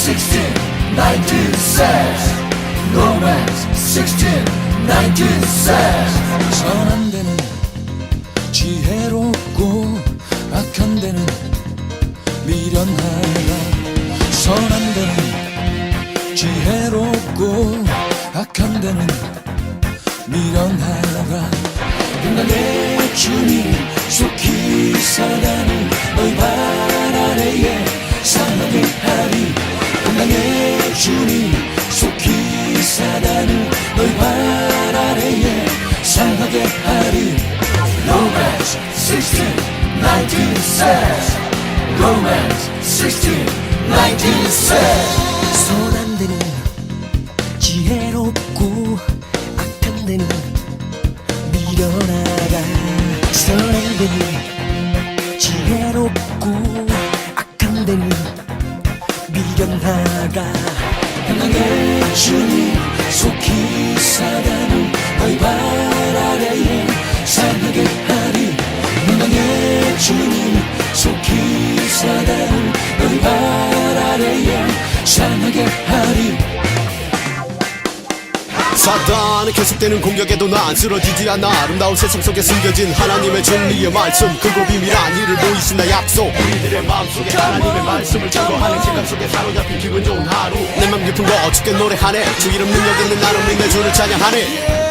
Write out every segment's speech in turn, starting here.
16, 19 says Romance 16, 19 says 선한 데는 지혜롭고 악한 데는 미련하다 선한 데는 지혜롭고 악한 데는 미련하다 내 주님 속히 살아가는 너희 발 Romans 16, 19 says Romans 16, 19 says 선한 데는 지혜롭고 악한 데는 미련하라 선한 데는 사단의 계속되는 공격에도 난 쓰러지지 않아 아름다운 세상 속에 숨겨진 하나님의 진리의 말씀 그고 비밀한 이를 보이신 나 약속. 우리들의 마음속에 하나님의 말씀을 증거하는 시간 속에 사로잡힌 기분 좋은 하루. 내 맘 깊은 거 어떻게 노래하네. 주 이름 능력 있는 나로 믿내 주를 찬양하네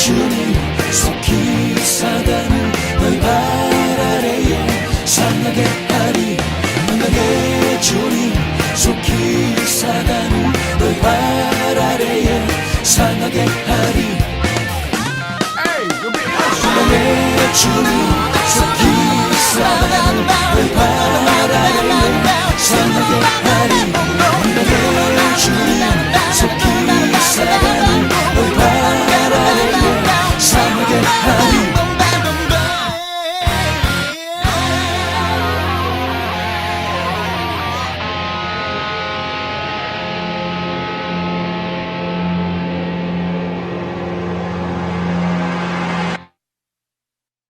주님 속히 사단을 너희 발 아래에 상하게 하리. 너의 주님 속히 사단을 너희 발 아래에 상하게 하리. 너의 주님